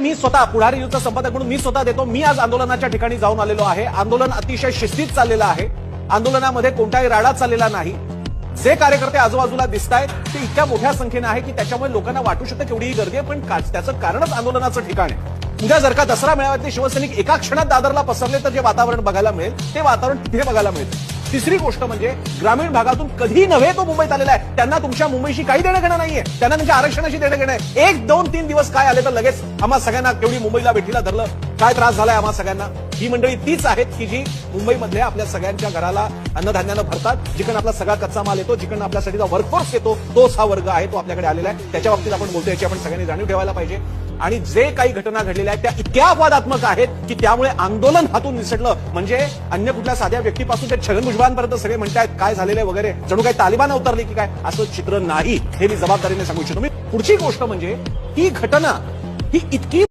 मी स्वतः पुढारी युद्ध संपादक म्हणून मी स्वतः देतो. मी आज आंदोलनाच्या ठिकाणी जाऊन आलेलो आहे. आंदोलन अतिशय शिस्तीत चाललेलं आहे. आंदोलनामध्ये कोणताही राडा चाललेला नाही. जे कार्यकर्ते आजूबाजूला दिसत आहेत ते इतक्या मोठ्या संख्येनं आहे की त्याच्यामुळे लोकांना वाटू शकतं केवढीही गर्दी आहे. पण त्याचं कारणच आंदोलनाचं ठिकाण आहे. उद्या जर का दसरा मेळाव्यातले शिवसैनिक एका क्षणात दादरला पसरले तर जे वातावरण बघायला मिळेल ते वातावरण तिथे बघायला मिळेल. तिसरी गोष्ट म्हणजे ग्रामीण भागातून कधी नव्हे तो मुंबईत आलेला आहे. त्यांना तुमच्या मुंबईशी काही देणं घेणं नाहीये. त्यांना तुमच्या आरक्षणाशी देणं घेणं आहे. एक दोन तीन दिवस काय आले तर लगेच आम्हा सगळ्यांना केवढी मुंबईला भेटीला धरलं. काय त्रास झालाय आम्हा सगळ्यांना? ही मंडळी तीच आहेत की जी मुंबईमधल्या आपल्या सगळ्यांच्या घराला अन्नधान्यानं भरतात. जिकडे आपला सगळा कच्चा माल येतो जिकडनं आपल्यासाठी वर्कफोर्स येतो तोच हा वर्ग आहे तो आपल्याकडे आलेला आहे. त्याच्या बाबतीत आपण बोलतो याची आपण सगळ्यांनी जाणीव ठेवायला पाहिजे. आणि जे काही घटना घडलेल्या आहेत त्या इतक्या अपवादात्मक आहेत की त्यामुळे आंदोलन हातून निसटलं. म्हणजे अन्य कुठल्या साध्या व्यक्तीपासून ते छगन भुजबळांपर्यंत सगळे म्हणतायत काय झालेलं वगैरे? जणू काही तालिबान अवतरले की काय? असं चित्र नाही हे मी जबाबदारीने सांगू इच्छितो. मी पुढची गोष्ट म्हणजे ही घटना ही इतकी